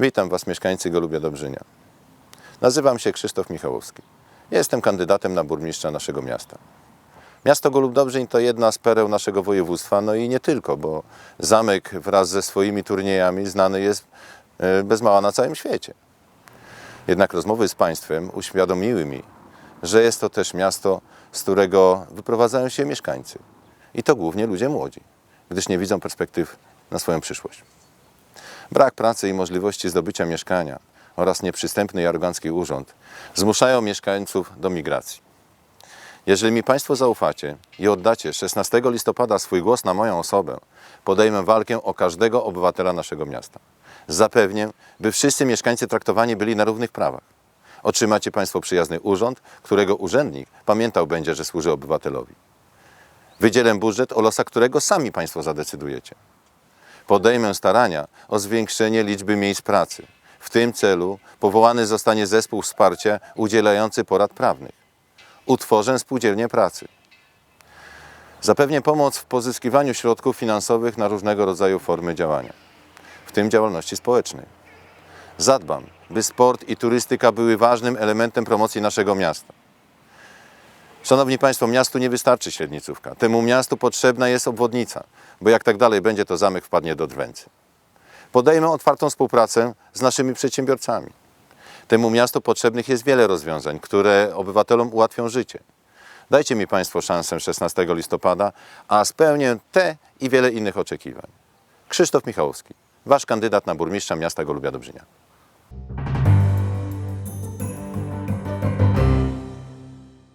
Witam Was mieszkańcy Golubia Dobrzynia. Nazywam się Krzysztof Michałowski. Jestem kandydatem na burmistrza naszego miasta. Miasto Golub Dobrzyń to jedna z pereł naszego województwa, no i nie tylko, bo zamek wraz ze swoimi turniejami znany jest e, bez mała na całym świecie. Jednak rozmowy z Państwem uświadomiły mi, że jest to też miasto, z którego wyprowadzają się mieszkańcy. I to głównie ludzie młodzi, gdyż nie widzą perspektyw na swoją przyszłość. Brak pracy i możliwości zdobycia mieszkania oraz nieprzystępny i arogancki urząd zmuszają mieszkańców do migracji. Jeżeli mi Państwo zaufacie i oddacie 16 listopada swój głos na moją osobę, podejmę walkę o każdego obywatela naszego miasta. Zapewnię, by wszyscy mieszkańcy traktowani byli na równych prawach. Otrzymacie Państwo przyjazny urząd, którego urzędnik pamiętał będzie, że służy obywatelowi. Wydzielę budżet, o losach którego sami Państwo zadecydujecie podejmę starania o zwiększenie liczby miejsc pracy. W tym celu powołany zostanie zespół wsparcia udzielający porad prawnych. Utworzę spółdzielnię pracy. Zapewnię pomoc w pozyskiwaniu środków finansowych na różnego rodzaju formy działania, w tym działalności społecznej. Zadbam, by sport i turystyka były ważnym elementem promocji naszego miasta. Szanowni Państwo, miastu nie wystarczy średnicówka. Temu miastu potrzebna jest obwodnica, bo jak tak dalej będzie, to zamek wpadnie do drwęcy. Podejmę otwartą współpracę z naszymi przedsiębiorcami. Temu miastu potrzebnych jest wiele rozwiązań, które obywatelom ułatwią życie. Dajcie mi Państwo szansę 16 listopada, a spełnię te i wiele innych oczekiwań. Krzysztof Michałowski, Wasz kandydat na burmistrza miasta Golubia Dobrzynia.